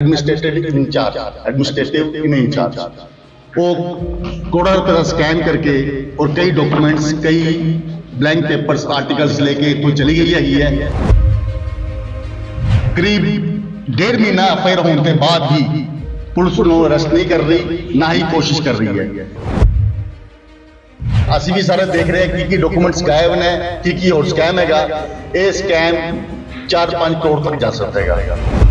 Administrative in charge administrative in in charge ਉਹ ਕਰੋੜਾਂ ਰੁਪਏ ਦਾ ਸਕੈਮ ਕਰਕੇ ਔਰ ਕਈ ਡਾਕੂਮੈਂਟਸ ਕਈ ਬਲੈਂਕ ਪੇਪਰਸ ਆਰਟੀਕਲਸ ਲੈ ਕੇ ਇੱਥੋਂ ਚਲੀ ਗਈ ਹੈਗੀ ਹੈ ਕਰੀਬ ਡੇਢ ਮਹੀਨਾ ਅਫੇਅਰ ਹੋਣ ਦੇ ਬਾਅਦ ਵੀ ਪੁਲਿਸ ਨੂੰ ਅਰੈਸਟ ਨਹੀਂ ਕਰ ਰਹੀ ਨਾ ਹੀ ਕੋਸ਼ਿਸ਼ ਕਰ ਰਹੀ ਹੈ ਅਸੀਂ ਵੀ ਸਾਰੇ ਦੇਖ ਰਹੇ ਹਾਂ ਕਿ ਕੀ ਡਾਕੂਮੈਂਟਸ ਗਾਇਬ ਨੇ ਕੀ ਕੀ ਹੋਰ ਸਕੈਮ ਹੈਗਾ ਇਹ ਸਕੈਮ 4-5 ਕਰੋੜ ਤੱਕ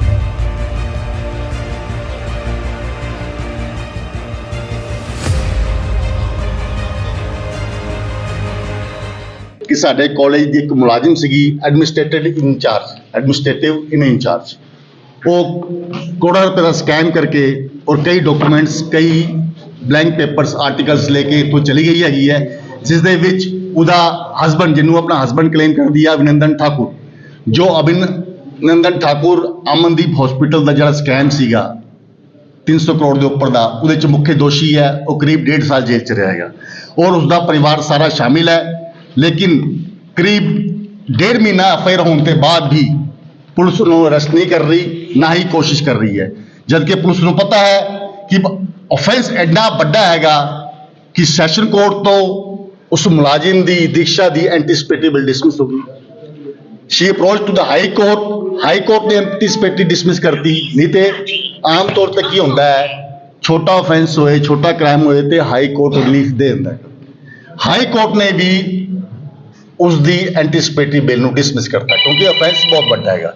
ਸਾਡੇ ਕਾਲਜ ਦੀ ਇੱਕ ਮੁਲਾਜ਼ਮ ਸੀਗੀ administrative in charge administrative in in charge ਉਹ ਕਰੋੜਾਂ ਰੁਪਏ ਦਾ ਸਕੈਮ ਕਰਕੇ ਔਰ ਕਈ ਡਾਕੂਮੈਂਟਸ ਕਈ ਬਲੈਂਕ ਪੇਪਰਸ ਆਰਟੀਕਲਸ ਲੈ ਕੇ ਇੱਥੋਂ ਚਲੀ ਗਈ ਹੈਗੀ ਹੈ, ਜਿਸ ਦੇ ਵਿੱਚ ਉਹਦਾ ਹਸਬੰਡ ਜਿਹਨੂੰ ਆਪਣਾ ਹਸਬੰਡ ਕਲੇਮ ਕਰਦੀ ਹੈ ਅਭਿਨੰਦਨ ਠਾਕੁਰ। ਜੋ ਅਭਿਨੰਦਨ ਠਾਕੁਰ ਅਮਨਦੀਪ ਹਸਪੀਟਲ ਦਾ ਜਿਹੜਾ ਸਕੈਮ ਸੀਗਾ 300 ਕਰੋੜ ਦੇ ਉੱਪਰ ਦਾ, ਉਹਦੇ ਚ ਮੁੱਖ ਦੋਸ਼ੀ ਹੈ, ਉਹ ਕਰੀਬ 1.5 ਸਾਲ ਜੇਲ੍ਹ ਚ ਰਿਹਾ ਹੈਗਾ। ਔਰ ਉਸਦਾ ਪਰਿਵਾਰ ਸਾਰਾ ਸ਼ਾਮਿਲ ਹੈ ਲੇਕਿਨ ਕਰੀਬ ਡੇਢ ਮਹੀਨਾ ਅਫੇਅਰ ਹੋਣ ਦੇ ਬਾਅਦ ਵੀ ਪੁਲਿਸ ਨੂੰ ਅਰੈਸਟ ਨਹੀਂ ਕਰ ਰਹੀ, ਨਾ ਹੀ ਕੋਸ਼ਿਸ਼ ਕਰ ਰਹੀ ਹੈ। ਜਦਕਿ ਪੁਲਿਸ ਨੂੰ ਪਤਾ ਹੈ ਕਿ ਆਫੈਂਸ ਐਡਾ ਵੱਡਾ ਹੈਗਾ ਕਿ ਸੈਸ਼ਨ ਕੋਰਟ ਤੋਂ ਉਸ ਮੁਲਾਜ਼ਮ ਦੀ, ਦੀਕਸ਼ਾ ਦੀ ਐਂਟੀਸਪੇਟੇਬਲ ਡਿਸਮਿਸ ਹੋ ਗਈ। She approach to the high court high court ਨੇ ਐਂਟੀਸਪੇਟੀ ਡਿਸਮਿਸ ਕਰਤੀ। ਨਹੀਂ ਤੇ ਆਮ ਤੌਰ ਤੇ ਕੀ ਹੁੰਦਾ ਹੈ, ਛੋਟਾ ਆਫੈਂਸ ਹੋਏ, ਛੋਟਾ ਕ੍ਰਾਈਮ ਹੋਏ ਤੇ ਹਾਈ ਕੋਰਟ ਰਿਲੀਫ ਦੇ ਦਿੰਦਾ ਹੈ। ਹਾਈ ਕੋਰਟ ਨੇ ਵੀ ਉਸ ਦੀ ਐਂਟੀਸਪੇਟਰੀ ਬਿੱਲ ਨੂੰ ਡਿਸਮਿਸ ਕਰਤਾ, ਕਿਉਂਕਿ ਅਫੈਂਸ ਬਹੁਤ ਵੱਡਾ ਹੈਗਾ।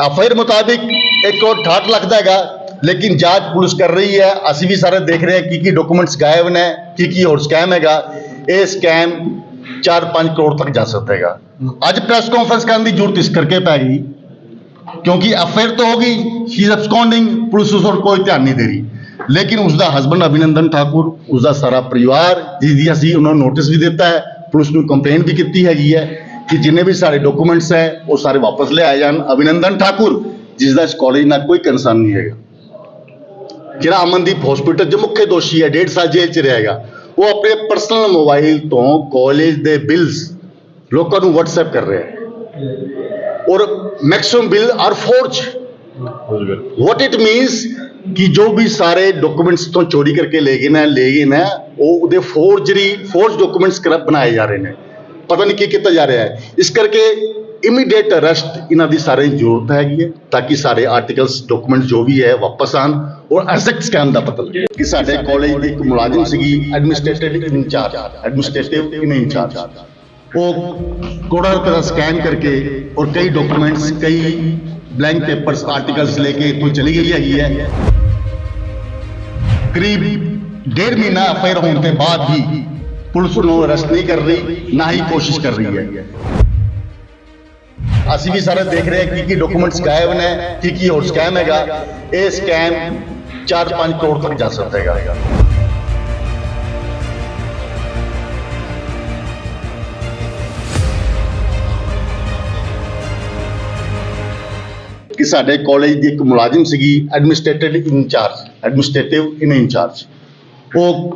ਐਫਆਈਆਰ ਮੁਤਾਬਿਕ ਇੱਕ ਕਰੋੜ 68 ਲੱਖ ਦਾ ਹੈਗਾ, ਲੇਕਿਨ ਜਾਂਚ ਪੁਲਿਸ ਕਰ ਰਹੀ ਹੈ, ਅਸੀਂ ਵੀ ਸਾਰੇ ਦੇਖ ਰਹੇ ਹਾਂ ਕੀ ਕੀ ਡਾਕੂਮੈਂਟਸ ਗਾਇਬ ਨੇ ਕੀ ਕੀ ਹੋਰ ਸਕੈਮ ਹੈਗਾ। ਇਹ ਸਕੈਮ 4-5 ਕਰੋੜ ਤੱਕ ਜਾ ਸਕਦਾ ਹੈਗਾ। ਅੱਜ ਪ੍ਰੈਸ ਕਾਨਫਰੰਸ ਕਰਨ ਦੀ ਜ਼ਰੂਰਤ ਇਸ ਕਰਕੇ ਪੈ ਗਈ, ਕਿਉਂਕਿ ਅਫੇਅਰ ਤਾਂ ਹੋ ਗਈ ਸ਼ੀ ਇਜ਼ ਅਬਸਕੌਂਡਿੰਗ ਪੁਲਿਸ ਉਸ ਵੱਲ ਕੋਈ ਧਿਆਨ ਨਹੀਂ ਦੇ ਰਹੀ। ਲੇਕਿਨ ਉਸ ਦਾ ਹਸਬੰਡ ਅਭਿਨੰਦਨ ਠਾਕੁਰ ਉਸ ਦਾ ਸਾਰਾ ਪਰਿਵਾਰ ਜਿਹਦੀ ਅਸੀਂ ਉਹਨਾਂ ਨੂੰ ਨੋਟਿਸ ਵੀ ਦਿੱਤਾ ਹੈ ਪੁਲਿਸ ਨੂੰ ਕੰਪਲੇਂਟ ਵੀ ਕੀਤੀ ਹੈਗੀ ਹੈ ਕਿ ਜਿੰਨੇ ਵੀ ਸਾਰੇ ਡਾਕੂਮੈਂਟਸ ਹੈ ਉਹ ਸਾਰੇ ਵਾਪਸ ਲਿਆਏ ਜਾਣ। ਅਭਿਨੰਦਨ ਠਾਕੁਰ ਜਿਸ ਦਾ ਇਸ ਕਾਲਜ ਨਾਲ ਕੋਈ ਕੰਸਰਨ ਨਹੀਂ ਹੈਗਾ। ਜਿਹੜਾ ਅਮਨਦੀਪ ਹਸਪੀਟਲ ਚ ਮੁੱਖ ਦੋਸ਼ੀ ਹੈ 1.5 ਸਾਲ ਜੇਲ੍ਹ ਚ ਰਹੇਗਾ ਉਹ ਆਪਣੇ ਪਰਸਨਲ ਮੋਬਾਈਲ ਤੋਂ ਕਾਲਜ ਦੇ ਬਿੱਲਸ ਲੋਕਾਂ ਨੂੰ WhatsApp ਕਰ ਰਿਹਾ ਹੈ। ਔਰ maximum bill are forge what it means ਕਿ ਜੋ ਵੀ ਸਾਰੇ ਡਾਕੂਮੈਂਟਸ ਤੋਂ ਚੋਰੀ ਕਰਕੇ ਲੈ ਗਏ ਨੇ ਲੈ ਗਏ ਨੇ ਉਹ ਉਹਦੇ ਫੋਰਜਰੀ ਫੋਰਜ ਡਾਕੂਮੈਂਟਸ ਕਰ ਬਣਾਏ ਜਾ ਰਹੇ ਨੇ। ਪਤਾ ਨਹੀਂ ਕੀ ਕੀਤਾ ਜਾ ਰਿਹਾ ਹੈ। ਇਸ ਕਰਕੇ ਇਮੀਡੀਏਟ ਅਰੈਸਟ ਇਹਨਾਂ ਦੀ ਸਾਰੇ ਜ਼ਰੂਰਤ ਹੈਗੀ ਹੈ, ਤਾਂ ਕਿ ਸਾਰੇ ਆਰਟੀਕਲਸ ਡਾਕੂਮੈਂਟ ਜੋ ਵੀ ਹੈ, ਵਾਪਸ ਆਣ ਔਰ ਐਗਜ਼ੈਕਟ ਸਕੈਮ ਦਾ ਪਤਾ ਲੱਗੇ। ਕਿ ਸਾਡੇ ਕਾਲਜ ਦੀ ਇੱਕ ਮੁਲਾਜ਼ਮ ਸੀਗੀ administrative in charge administrative in in charge ਉਹ ਕਰੋੜਾਂ ਰੁਪਏ ਦਾ ਸਕੈਨ ਕਰਕੇ ਔਰ ਕਈ ਡਾਕੂਮੈਂਟਸ ਕਈ ਬਲੈਂਕ ਪੇਪਰਸ ਆਰਟੀਕਲਸ ਲੈ ਕੇ ਇੱਥੋਂ ਚਲੀ ਗਈ ਹੈਗੀ ਹੈ। ਕਰੀਬ ਡੇਢ ਮਹੀਨਾ ਅਫੇਅਰ ਹੋਣ ਦੇ ਬਾਅਦ ਵੀ ਪੁਲਿਸ ਨੂੰ ਅਰੈਸਟ ਨਹੀਂ ਕਰ ਰਹੀ ਨਾ ਹੀ ਕੋਸ਼ਿਸ਼ ਕਰ ਰਹੀ ਹੈ ਅਸੀਂ ਵੀ ਸਾਰੇ ਦੇਖ ਰਹੇ ਹਾਂ ਕੀ ਕੀ ਡਾਕੂਮੈਂਟਸ ਗਾਇਬ ਨੇ ਕੀ ਕੀ ਹੋਰ ਸਕੈਮ ਹੈਗਾ ਇਹ ਸਕੈਮ 4-5 ਕਰੋੜ ਤੱਕ ਜਾ ਸਕਦਾ ਹੈਗਾ ਕਿ ਸਾਡੇ ਕਾਲਜ ਦੀ ਇੱਕ ਮੁਲਾਜ਼ਮ ਸੀਗੀ administrative in charge administrative in in charge ਉਹ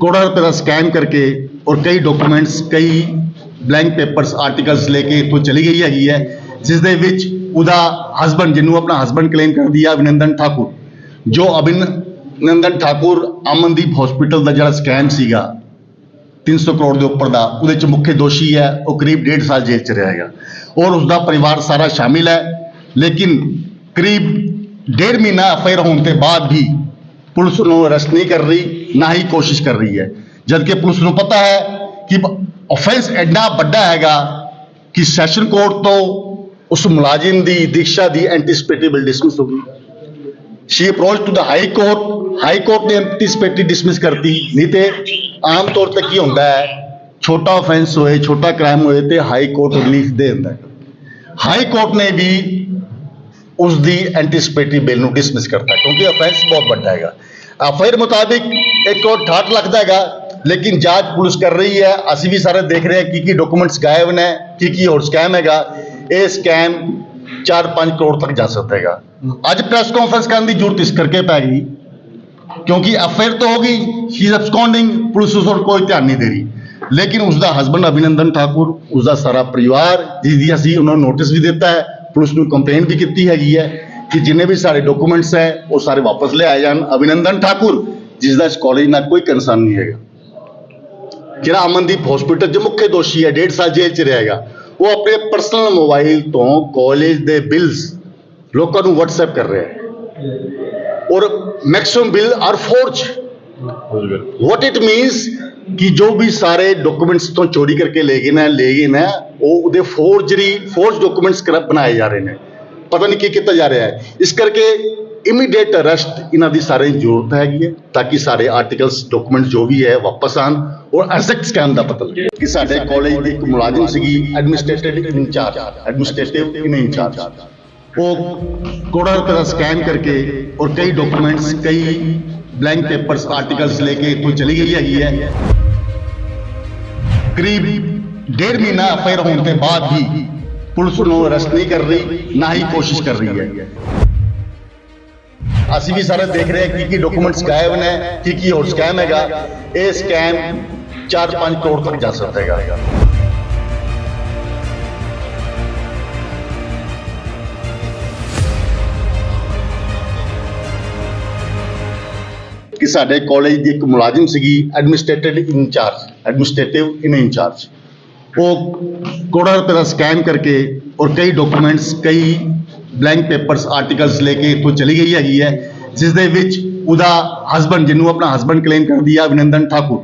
ਕਰੋੜਾਂ ਰੁਪਏ ਦਾ ਸਕੈਮ ਕਰਕੇ ਔਰ ਕਈ ਡਾਕੂਮੈਂਟਸ ਕਈ ਬਲੈਂਕ ਪੇਪਰਸ ਆਰਟੀਕਲਸ ਲੈ ਕੇ ਇੱਥੋਂ ਚਲੀ ਗਈ ਹੈਗੀ ਹੈ, ਜਿਸ ਦੇ ਵਿੱਚ ਉਹਦਾ ਹਸਬੰਡ ਜਿਹਨੂੰ ਆਪਣਾ ਹਸਬੰਡ ਕਲੇਮ ਕਰਦੀ ਹੈ ਅਭਿਨੰਦਨ ਠਾਕੁਰ, ਜੋ ਅਭਿਨੰਦਨ ਠਾਕੁਰ ਅਮਨਦੀਪ ਹਸਪੀਟਲ ਦਾ ਜਿਹੜਾ ਸਕੈਮ ਸੀਗਾ 300 ਕਰੋੜ ਦੇ ਉੱਪਰ ਦਾ, ਉਹਦੇ ਚ ਮੁੱਖ ਦੋਸ਼ੀ ਹੈ, ਉਹ ਕਰੀਬ 1.5 ਸਾਲ ਜੇਲ੍ਹ ਚ ਰਿਹਾ ਹੈਗਾ। ਔਰ ਉਸ ਦਾ ਪਰਿਵਾਰ ਸਾਰਾ ਸ਼ਾਮਿਲ ਹੈ, ਲੇਕਿਨ ਕਰੀਬ ਡੇਢ ਮਹੀਨਾ ਅਫੇਅਰ ਹੋਣ ਦੇ ਬਾਅਦ ਵੀ ਪੁਲਿਸ ਨੂੰ ਅਰੈਸਟ ਨਹੀਂ ਕਰ ਰਹੀ, ਨਾ ਹੀ ਕੋਸ਼ਿਸ਼ ਕਰ ਰਹੀ ਹੈ। ਜਦਕਿ ਪੁਲਿਸ ਨੂੰ ਪਤਾ ਹੈ ਕਿ ਆਫੈਂਸ ਐਡਾ ਵੱਡਾ ਹੈਗਾ ਕਿ ਸੈਸ਼ਨ ਕੋਰਟ ਤੋਂ ਉਸ ਮੁਲਾਜ਼ਮ ਦੀ ਦੀਕਸ਼ਾ ਦੀ ਐਂਟੀਸਪੇਟੇਬਲ ਡਿਸਮਿਸ ਹੋ ਗਈ। She approach to the high court high court ਨੇ ਐਂਟੀਸਪੇਟਰੀ ਡਿਸਮਿਸ ਕਰਤੀ। ਨਹੀਂ ਤੇ ਆਮ ਤੌਰ ਤੇ ਕੀ ਹੁੰਦਾ ਹੈ, ਛੋਟਾ ਆਫੈਂਸ ਹੋਏ, ਛੋਟਾ ਕ੍ਰਾਈਮ ਹੋਏ ਤੇ ਹਾਈ ਕੋਰਟ ਰਿਲੀਫ ਦੇ ਦਿੰਦਾ ਹੈ। ਹਾਈ ਕੋਰਟ ਨੇ ਵੀ ਉਸ ਦੀ ਐਂਟੀਸਪੇਟਰੀ ਬਿੱਲ ਨੂੰ ਡਿਸਮਿਸ ਕਰਤਾ, ਕਿਉਂਕਿ ਅਫੈਂਸ ਬਹੁਤ ਵੱਡਾ ਹੈਗਾ। ਐਫਆਈਆਰ ਮੁਤਾਬਿਕ ਇੱਕ ਕਰੋੜ 68 ਲੱਖ ਦਾ ਹੈਗਾ, ਲੇਕਿਨ ਜਾਂਚ ਪੁਲਿਸ ਕਰ ਰਹੀ ਹੈ, ਅਸੀਂ ਵੀ ਸਾਰੇ ਦੇਖ ਰਹੇ ਹਾਂ ਕੀ ਕੀ ਡਾਕੂਮੈਂਟਸ ਗਾਇਬ ਨੇ ਕੀ ਕੀ ਹੋਰ ਸਕੈਮ ਹੈਗਾ। ਇਹ ਸਕੈਮ 4-5 ਕਰੋੜ ਤੱਕ ਜਾ ਸਕਦਾ ਹੈਗਾ। ਅੱਜ ਪ੍ਰੈਸ ਕਾਨਫਰੰਸ ਕਰਨ ਦੀ ਜ਼ਰੂਰਤ ਇਸ ਕਰਕੇ ਪੈ ਗਈ, ਕਿਉਂਕਿ ਅਫੇਅਰ ਤਾਂ ਹੋ ਗਈ ਸ਼ੀ ਇਜ਼ ਅਬਸਕੌਂਡਿੰਗ ਪੁਲਿਸ ਉਸ ਕੋਈ ਧਿਆਨ ਨਹੀਂ ਦੇ ਰਹੀ। ਲੇਕਿਨ ਉਸ ਦਾ ਹਸਬੰਡ ਅਭਿਨੰਦਨ ਠਾਕੁਰ ਉਸ ਦਾ ਸਾਰਾ ਪਰਿਵਾਰ ਜਿਹਦੀ ਅਸੀਂ ਉਹਨਾਂ ਨੂੰ ਨੋਟਿਸ ਵੀ ਦਿੱਤਾ ਹੈ ਪੁਲਿਸ ਨੂੰ ਕੰਪਲੇਂਟ ਵੀ ਕੀਤੀ ਹੈਗੀ ਹੈ ਕਿ ਜਿੰਨੇ ਵੀ ਸਾਡੇ ਡਾਕੂਮੈਂਟਸ ਹੈ, ਉਹ ਸਾਰੇ ਵਾਪਸ ਲਿਆਏ ਜਾਣ। ਅਭਿਨੰਦਨ ਠਾਕੁਰ, ਜਿਸ ਦਾ ਇਸ ਕਾਲਜ ਨਾਲ ਕੋਈ ਕੰਸਰਨ ਨਹੀਂ ਹੈਗਾ। ਜਿਹੜਾ ਅਮਨਦੀਪ ਹਸਪੀਟਲ 'ਚ ਮੁੱਖ ਦੋਸ਼ੀ ਹੈ, ਡੇਢ ਸਾਲ ਜੇਲ੍ਹ 'ਚ ਰਹੇਗਾ ਉਹ ਆਪਣੇ ਪਰਸਨਲ ਮੋਬਾਈਲ ਤੋਂ ਕਾਲਜ ਦੇ ਬਿਲਸ ਲੋਕਾਂ ਨੂੰ WhatsApp ਕਰ ਰਿਹਾ ਹੈ। ਔਰ maximum bill are forge what it means ਕਿ ਜੋ ਵੀ ਸਾਰੇ ਡਾਕੂਮੈਂਟਸ ਤੋਂ ਚੋਰੀ ਕਰਕੇ ਲੈ ਗਏ ਨੇ, ਲੈ ਗਏ ਨੇ ਉਹ ਉਹਦੇ ਫੋਰਜਰੀ ਫੋਰਜ ਡਾਕੂਮੈਂਟਸ ਕਰ, ਬਣਾਏ ਜਾ ਰਹੇ ਨੇ। ਪਤਾ ਨਹੀਂ ਕੀ ਕੀਤਾ ਜਾ ਰਿਹਾ ਹੈ। ਇਸ ਕਰਕੇ ਇਮੀਡੀਏਟ ਅਰੈਸਟ ਇਹਨਾਂ ਦੀ ਸਾਰੇ ਜ਼ਰੂਰਤ ਹੈਗੀ ਹੈ, ਤਾਂ ਕਿ ਸਾਰੇ ਆਰਟੀਕਲਸ ਡਾਕੂਮੈਂਟ ਜੋ ਵੀ ਹੈ ਵਾਪਸ ਆਣ ਔਰ ਐਗਜ਼ੈਕਟ ਸਕੈਮ ਦਾ ਪਤਾ ਲੱਗੇ। ਕਿ ਸਾਡੇ ਕਾਲਜ ਦੀ ਇੱਕ ਮੁਲਾਜ਼ਮ ਸੀਗੀ ਐਡਮਿਨਿਸਟ੍ਰੇਟਿਵ ਇਨਚਾਰਜ ਐਡਮਿਨਿਸਟ੍ਰੇਟਿਵ ਇਨਚਾਰਜ ਉਹ ਕਰੋੜਾਂ ਰੁਪਏ ਦਾ ਸਕੈਮ ਕਰਕੇ ਔਰ ਕਈ ਡਾਕੂਮੈਂਟਸ ਕਈ ਬਲੈਂਕ ਪੇਪਰਸ ਆਰਟੀਕਲਸ ਲੈ ਕੇ ਇੱਥੋਂ ਚਲੀ ਗਈ ਹੈਗੀ ਹੈ। ਕਰੀਬ ਡੇਢ ਮਹੀਨਾ ਅਫੇਅਰ ਹੋਣ ਦੇ ਬਾਅਦ ਵੀ ਪੁਲਿਸ ਨੂੰ ਅਰੈਸਟ ਨਹੀਂ ਕਰ ਰਹੀ ਨਾ ਹੀ ਕੋਸ਼ਿਸ਼ ਕਰ ਰਹੀ ਹੈ ਅਸੀਂ ਵੀ ਸਾਰੇ ਦੇਖ ਰਹੇ ਹਾਂ ਕਿ ਕੀ ਡਾਕੂਮੈਂਟਸ ਗਾਇਬ ਨੇ ਕੀ ਕੀ ਹੋਰ ਸਕੈਮ ਹੈਗਾ ਇਹ ਸਕੈਮ 4-5 ਕਰੋੜ ਤੱਕ ਜਾ ਸਕਦਾ ਹੈਗਾ ਕਿ ਸਾਡੇ ਕਾਲਜ ਦੀ ਇੱਕ ਮੁਲਾਜ਼ਮ ਸੀਗੀ administrative in charge administrative in in charge ਉਹ ਕਰੋੜਾਂ ਰੁਪਏ ਦਾ ਸਕੈਮ ਕਰਕੇ ਔਰ ਕਈ ਡਾਕੂਮੈਂਟਸ ਕਈ ਬਲੈਂਕ ਪੇਪਰਸ ਆਰਟੀਕਲਸ ਲੈ ਕੇ ਇੱਥੋਂ ਚਲੀ ਗਈ ਹੈਗੀ ਹੈ ਜਿਸ ਦੇ ਵਿੱਚ ਉਹਦਾ ਹਸਬੰਡ ਜਿਹਨੂੰ ਆਪਣਾ ਹਸਬੰਡ ਕਲੇਮ ਕਰਦੀ ਹੈ ਅਭਿਨੰਦਨ ਠਾਕੁਰ,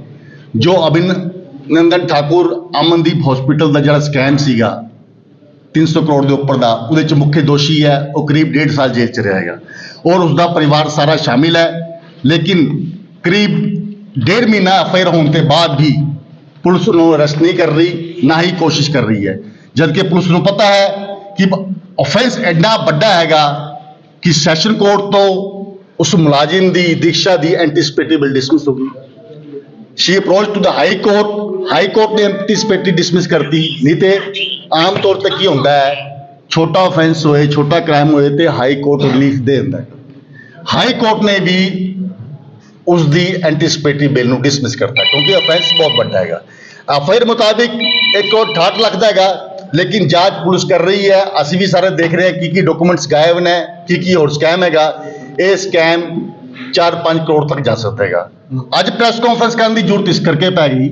ਜੋ ਅਭਿਨੰਦਨ ਠਾਕੁਰ ਅਮਨਦੀਪ ਹਸਪੀਟਲ ਦਾ ਜਿਹੜਾ ਸਕੈਮ ਸੀਗਾ 300 ਕਰੋੜ ਦੇ ਉੱਪਰ ਦਾ, ਉਹਦੇ ਚ ਮੁੱਖ ਦੋਸ਼ੀ ਹੈ, ਉਹ ਕਰੀਬ 1.5 ਸਾਲ ਜੇਲ੍ਹ ਚ ਰਹੇਗਾ ਔਰ ਉਸਦਾ ਪਰਿਵਾਰ ਸਾਰਾ ਸ਼ਾਮਿਲ ਹੈ, ਲੇਕਿਨ ਕਰੀਬ ਡੇਢ ਮਹੀਨਾ ਅਫੇਅਰ ਹੋਣ ਦੇ ਬਾਅਦ ਵੀ ਪੁਲਿਸ ਨੂੰ ਅਰੈਸਟ ਨਹੀਂ ਕਰ ਰਹੀ, ਨਾ ਹੀ ਕੋਸ਼ਿਸ਼ ਕਰ ਰਹੀ ਹੈ। ਜਦਕਿ ਪੁਲਿਸ ਨੂੰ ਪਤਾ ਹੈ ਕਿ ਆਫੈਂਸ ਐਡਾ ਵੱਡਾ ਹੈਗਾ ਕਿ ਸੈਸ਼ਨ ਕੋਰਟ ਤੋਂ ਉਸ ਮੁਲਾਜ਼ਮ ਦੀ ਦੀਕਸ਼ਾ ਦੀ ਐਂਟੀਸਪੇਟੇਬਲ ਡਿਸਮਿਸ ਹੋ ਗਈ। She approach to the high court high court ਨੇ ਐਂਟੀਸਪੇਟਰੀ ਡਿਸਮਿਸ ਕਰਤੀ। ਨਹੀਂ ਤੇ ਆਮ ਤੌਰ ਤੇ ਕੀ ਹੁੰਦਾ ਹੈ, ਛੋਟਾ ਆਫੈਂਸ ਹੋਏ, ਛੋਟਾ ਕ੍ਰਾਈਮ ਹੋਏ ਤੇ ਹਾਈ ਕੋਰਟ ਰਿਲੀਫ ਦੇ ਦਿੰਦਾ ਹੈ। ਹਾਈ ਕੋਰਟ ਨੇ ਵੀ ਉਸ ਦੀ ਐਂਟੀਸਪੇਟਰੀ ਬਿੱਲ ਨੂੰ ਡਿਸਮਿਸ ਕਰਤਾ, ਕਿਉਂਕਿ ਅਫੈਂਸ ਬਹੁਤ ਵੱਡਾ ਹੈਗਾ। ਐਫਆਈਆਰ ਮੁਤਾਬਿਕ 1 ਕਰੋੜ 68 ਲੱਖ ਦਾ ਹੈਗਾ, ਲੇਕਿਨ ਜਾਂਚ ਪੁਲਿਸ ਕਰ ਰਹੀ ਹੈ, ਅਸੀਂ ਵੀ ਸਾਰੇ ਦੇਖ ਰਹੇ ਹਾਂ ਕੀ ਕੀ ਡਾਕੂਮੈਂਟਸ ਗਾਇਬ ਨੇ, ਕੀ ਕੀ ਹੋਰ ਸਕੈਮ ਹੈਗਾ। ਇਹ ਸਕੈਮ 4-5 ਕਰੋੜ ਤੱਕ ਜਾ ਸਕਦਾ ਹੈਗਾ। ਅੱਜ ਪ੍ਰੈਸ ਕਾਨਫਰੰਸ ਕਰਨ ਦੀ ਜ਼ਰੂਰਤ ਇਸ ਕਰਕੇ ਪੈ ਗਈ,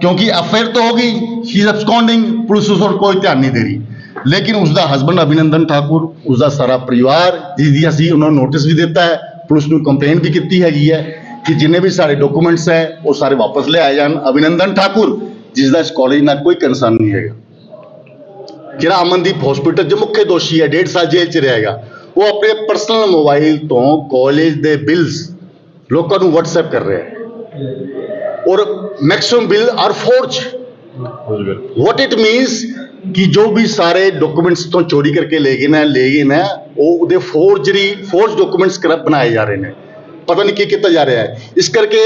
ਕਿਉਂਕਿ ਅਫੇਅਰ ਤਾਂ ਹੋ ਗਈ ਸ਼ੀ ਇਜ਼ ਅਬਸਕੌਂਡਿੰਗ ਪੁਲਿਸ ਉਸ ਵੱਲ ਕੋਈ ਧਿਆਨ ਨਹੀਂ ਦੇ ਰਹੀ। ਲੇਕਿਨ ਉਸ ਦਾ ਹਸਬੰਡ ਅਭਿਨੰਦਨ ਠਾਕੁਰ ਉਸ ਦਾ ਸਾਰਾ ਪਰਿਵਾਰ ਜਿਸਦੀ ਅਸੀਂ ਉਹਨਾਂ ਨੂੰ ਨੋਟਿਸ ਵੀ ਦਿੱਤਾ ਹੈ ਪੁਲਿਸ ਨੂੰ ਕੰਪਲੇਂਟ ਵੀ ਕੀਤੀ ਹੈਗੀ ਹੈ ਕਿ ਜਿੰਨੇ ਵੀ ਸਾਡੇ ਡਾਕੂਮੈਂਟਸ ਹੈ, ਉਹ ਸਾਰੇ ਵਾਪਸ ਲਿਆਏ ਜਾਣ। ਅਭਿਨੰਦਨ ਠਾਕੁਰ, ਜਿਸ ਦਾ ਇਸ ਕਾਲਜ ਨਾਲ ਕੋਈ ਕੰਸਰਨ ਨਹੀਂ ਹੈਗਾ। ਜਿਹੜਾ ਅਮਨਦੀਪ ਹਸਪੀਟਲ 'ਚ ਮੁੱਖ ਦੋਸ਼ੀ ਹੈ, ਡੇਢ ਸਾਲ ਜੇਲ੍ਹ 'ਚ ਰਹੇਗਾ ਉਹ ਆਪਣੇ ਪਰਸਨਲ ਮੋਬਾਈਲ ਤੋਂ ਕਾਲਜ ਦੇ ਬਿਲਸ ਲੋਕਾਂ ਨੂੰ WhatsApp ਕਰ ਰਿਹਾ ਹੈ। ਔਰ maximum bill are forge what it means ਕਿ ਜੋ ਵੀ ਸਾਰੇ ਡਾਕੂਮੈਂਟਸ ਤੋਂ ਚੋਰੀ ਕਰਕੇ ਲੈ ਗਏ ਨੇ, ਲੈ ਗਏ ਨੇ ਉਹ ਉਹਦੇ ਫੋਰਜਰੀ ਫੋਰਜ ਡਾਕੂਮੈਂਟਸ ਬਣਾਏ ਜਾ ਰਹੇ ਨੇ। ਪਤਾ ਨਹੀਂ ਕੀ ਕੀਤਾ ਜਾ ਰਿਹਾ ਹੈ। ਇਸ ਕਰਕੇ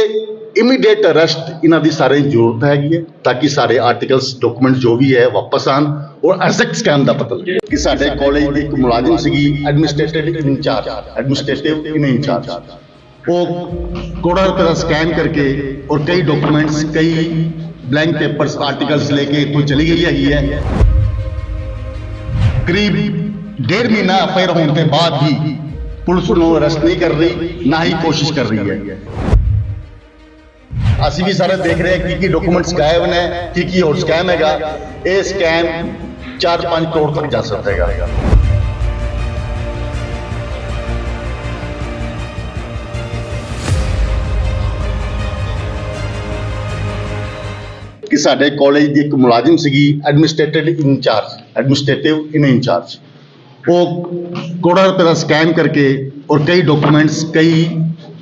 ਇਮੀਡੀਏਟ ਅਰੈਸਟ ਇਹਨਾਂ ਦੀ ਸਾਰੇ ਜ਼ਰੂਰਤ ਹੈਗੀ ਹੈ, ਤਾਂ ਕਿ ਸਾਰੇ ਆਰਟੀਕਲਸ ਡਾਕੂਮੈਂਟ ਜੋ ਵੀ ਹੈ, ਵਾਪਸ ਆਣ ਔਰ ਐਗਜ਼ੈਕਟ ਸਕੈਮ ਦਾ ਪਤਾ ਲੱਗੇ ਕਿ ਸਾਡੇ ਕਾਲਜ ਦੀ ਇੱਕ ਮੁਲਾਜ਼ਮ ਸੀਗੀ ਐਡਮਿਨਿਸਟ੍ਰੇਟਿਵ ਇਨਚਾਰਜ ਐਡਮਿਨਿਸਟ੍ਰੇਟਿਵ ਇਨਚਾਰਜ ਉਹ ਕਰੋੜਾਂ ਰੁਪਏ ਦਾ ਸਕੈਮ ਕਰਕੇ ਔਰ ਕਈ ਡਾਕੂਮੈਂਟਸ ਕਈ ਬਲੈਂਕ ਪੇਪਰਸ ਆਰਟੀਕਲਸ ਲੈ ਕੇ ਇੱਥੋਂ ਚਲੀ ਗਈ ਹੈਗੀ ਹੈ। ਕਰੀਬ ਡੇਢ ਮਹੀਨਾ ਅਫੇਅਰ ਹੋਣ ਦੇ ਬਾਅਦ ਵੀ ਪੁਲਿਸ ਨੂੰ ਅਰੈਸਟ ਨਹੀਂ ਕਰ ਰਹੀ ਨਾ ਹੀ ਕੋਸ਼ਿਸ਼ ਕਰ ਰਹੀ ਹੈ ਅਸੀਂ ਵੀ ਸਾਰੇ ਦੇਖ ਰਹੇ ਹਾਂ ਕੀ ਕੀ ਡਾਕੂਮੈਂਟਸ ਗਾਇਬ ਨੇ ਕੀ ਕੀ ਹੋਰ ਸਕੈਮ ਹੈਗਾ ਇਹ ਸਕੈਮ 4-5 ਕਰੋੜ ਤੱਕ ਜਾ ਸਕਦਾ ਹੈਗਾ ਕਿ ਸਾਡੇ ਕਾਲਜ ਦੀ ਇੱਕ ਮੁਲਾਜ਼ਮ ਸੀਗੀ administrative in charge administrative in in charge ਉਹ ਕਰੋੜਾਂ ਰੁਪਏ ਦਾ ਸਕੈਮ ਕਰਕੇ ਔਰ ਕਈ ਡਾਕੂਮੈਂਟਸ, ਕਈ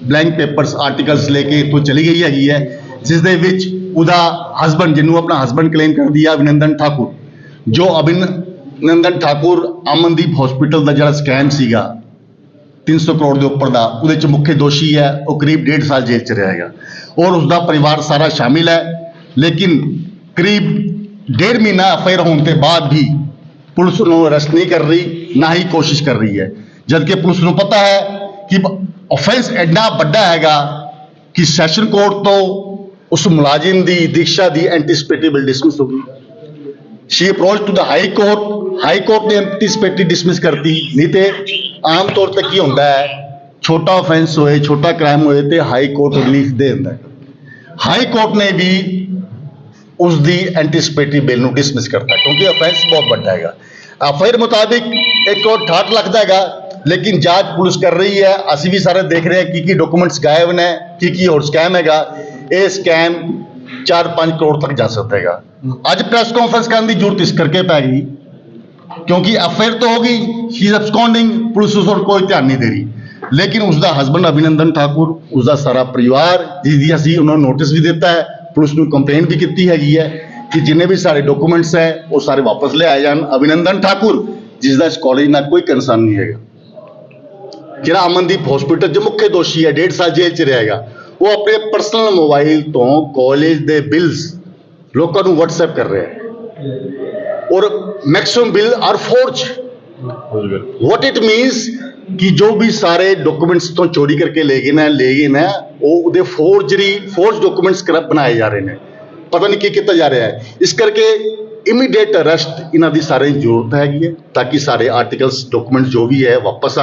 ਬਲੈਂਕ ਪੇਪਰਸ ਆਰਟੀਕਲਸ ਲੈ ਕੇ ਇੱਥੋਂ ਚਲੀ ਗਈ ਹੈਗੀ ਹੈ, ਜਿਸ ਦੇ ਵਿੱਚ ਉਹਦਾ ਹਸਬੰਡ ਜਿਹਨੂੰ ਆਪਣਾ ਹਸਬੰਡ ਕਲੇਮ ਕਰਦੀ ਹੈ ਅਭਿਨੰਦਨ ਠਾਕੁਰ, ਜੋ ਅਭਿਨੰਦਨ ਠਾਕੁਰ ਅਮਨਦੀਪ ਹਸਪੀਟਲ ਦਾ ਜਿਹੜਾ ਸਕੈਮ ਸੀਗਾ 300 ਕਰੋੜ ਦੇ ਉੱਪਰ ਦਾ, ਉਹਦੇ ਚ ਮੁੱਖ ਦੋਸ਼ੀ ਹੈ, ਉਹ ਕਰੀਬ 1.5 ਸਾਲ ਜੇਲ੍ਹ ਚ ਰਿਹਾ ਹੈਗਾ। ਔਰ ਉਸ ਦਾ ਪਰਿਵਾਰ ਸਾਰਾ ਸ਼ਾਮਿਲ ਹੈ, ਲੇਕਿਨ ਕਰੀਬ ਡੇਢ ਮਹੀਨਾ ਅਫੇਅਰ ਹੋਣ ਦੇ ਬਾਅਦ ਵੀ ਪੁਲਿਸ ਨੂੰ ਅਰੈਸਟ ਨਹੀਂ ਕਰ ਰਹੀ, ਨਾ ਹੀ ਕੋਸ਼ਿਸ਼ ਕਰ ਰਹੀ ਹੈ। ਜਦਕਿ ਪੁਲਿਸ ਨੂੰ ਪਤਾ ਹੈ ਕਿ ਆਫੈਂਸ ਐਡਾ ਵੱਡਾ ਹੈਗਾ ਕਿ ਸੈਸ਼ਨ ਕੋਰਟ ਤੋਂ ਉਸ ਮੁਲਾਜ਼ਮ ਦੀ ਦੀਕਸ਼ਾ ਦੀ ਐਂਟੀਸਪੇਟੇਬਲ ਡਿਸਮਿਸ ਹੋ ਗਈ। She approach to the high court high court ਨੇ ਐਂਟੀਸਪੇਟਰੀ ਡਿਸਮਿਸ ਕਰਤੀ। ਨਹੀਂ ਤੇ ਆਮ ਤੌਰ ਤੇ ਕੀ ਹੁੰਦਾ ਹੈ, ਛੋਟਾ ਆਫੈਂਸ ਹੋਏ, ਛੋਟਾ ਕ੍ਰਾਈਮ ਹੋਏ ਤੇ ਹਾਈ ਕੋਰਟ ਰਿਲੀਫ ਦੇ ਦਿੰਦਾ ਹੈ। ਹਾਈ ਕੋਰਟ ਨੇ ਵੀ ਉਸ ਦੀ ਐਂਟੀਸਪੇਟਰੀ ਬਿੱਲ ਨੂੰ ਡਿਸਮਿਸ ਕਰਤਾ ਕਿਉਂਕਿ ਆਫੈਂਸ ਬਹੁਤ ਵੱਡਾ ਹੈਗਾ। ਐਫਆਈਆਰ ਮੁਤਾਬਿਕ ਇੱਕ ਕਰੋੜ 68 ਲੱਖ ਦਾ ਹੈਗਾ, ਲੇਕਿਨ ਜਾਂਚ ਪੁਲਿਸ ਕਰ ਰਹੀ ਹੈ। ਅਸੀਂ ਵੀ ਸਾਰੇ ਦੇਖ ਰਹੇ ਹਾਂ ਕੀ ਕੀ ਡਾਕੂਮੈਂਟਸ ਗਾਇਬ ਨੇ ਕੀ ਕੀ ਹੋਰ ਸਕੈਮ ਹੈਗਾ। ਇਹ ਸਕੈਮ 4-5 ਕਰੋੜ ਤੱਕ ਜਾ ਸਕਦਾ ਹੈਗਾ। ਅੱਜ ਪ੍ਰੈਸ ਕਾਨਫਰੰਸ ਕਰਨ ਦੀ ਜ਼ਰੂਰਤ ਇਸ ਕਰਕੇ ਪੈ ਗਈ, ਕਿਉਂਕਿ ਅਫੇਅਰ ਤਾਂ ਹੋ ਗਈ ਸ਼ੀ ਇਜ਼ ਅਬਸਕੌਂਡਿੰਗ ਪੁਲਿਸ ਉਸ ਵੱਲ ਕੋਈ ਧਿਆਨ ਨਹੀਂ ਦੇ ਰਹੀ। ਲੇਕਿਨ ਉਸ ਦਾ ਹਸਬੰਡ ਅਭਿਨੰਦਨ ਠਾਕੁਰ ਉਸ ਦਾ ਸਾਰਾ ਪਰਿਵਾਰ ਜਿਹਦੀ ਅਸੀਂ ਉਹਨਾਂ ਨੂੰ ਨੋਟਿਸ ਵੀ ਦਿੱਤਾ ਹੈ, ਪੁਲਿਸ ਨੂੰ ਕੰਪਲੇਂਟ ਵੀ ਕੀਤੀ ਹੈਗੀ ਹੈ। ਕਿ ਜਿੰਨੇ ਵੀ ਸਾਡੇ ਡਾਕੂਮੈਂਟਸ ਹੈ, ਉਹ ਸਾਰੇ ਵਾਪਸ ਲਿਆਏ ਜਾਣ। ਅਭਿਨੰਦਨ ਠਾਕੁਰ, ਜਿਸ ਦਾ ਇਸ ਕਾਲਜ ਨਾਲ ਕੋਈ ਕੰਸਰਨ ਨਹੀਂ ਹੈਗਾ। ਜਿਹੜਾ ਅਮਨਦੀਪ ਹਸਪੀਟਲ 'ਚ ਮੁੱਖ ਦੋਸ਼ੀ ਹੈ, ਡੇਢ ਸਾਲ ਜੇਲ੍ਹ 'ਚ ਰਹੇਗਾ ਉਹ ਆਪਣੇ ਪਰਸਨਲ ਮੋਬਾਈਲ ਤੋਂ ਕਾਲਜ ਦੇ ਬਿਲਸ ਲੋਕਾਂ ਨੂੰ WhatsApp ਕਰ ਰਿਹਾ ਹੈ। ਔਰ maximum bill are forge what it means ਕਿ ਜੋ ਵੀ ਸਾਰੇ ਡਾਕੂਮੈਂਟਸ ਤੋਂ ਚੋਰੀ ਕਰਕੇ ਲੈ ਗਏ ਨੇ, ਲੈ ਗਏ ਨੇ, ਉਹ ਉਹਦੇ ਫੋਰਜਰੀ ਫੋਰਜ ਡਾਕੂਮੈਂਟਸ ਕਰ ਬਣਾਏ ਜਾ ਰਹੇ ਨੇ। ਪਤਾ ਨਹੀਂ ਕੀ ਕੀਤਾ ਜਾ ਰਿਹਾ ਹੈ। ਇਸ ਕਰਕੇ ਇਮੀਡੀਏਟ ਅਰੈਸਟ ਇਹਨਾਂ ਦੀ ਸਾਰੇ ਜ਼ਰੂਰਤ ਹੈਗੀ ਹੈ, ਤਾਂ ਕਿ ਸਾਰੇ ਆਰਟੀਕਲਸ ਡਾਕੂਮੈਂਟ ਜੋ ਵੀ ਹੈ, ਵਾਪਸ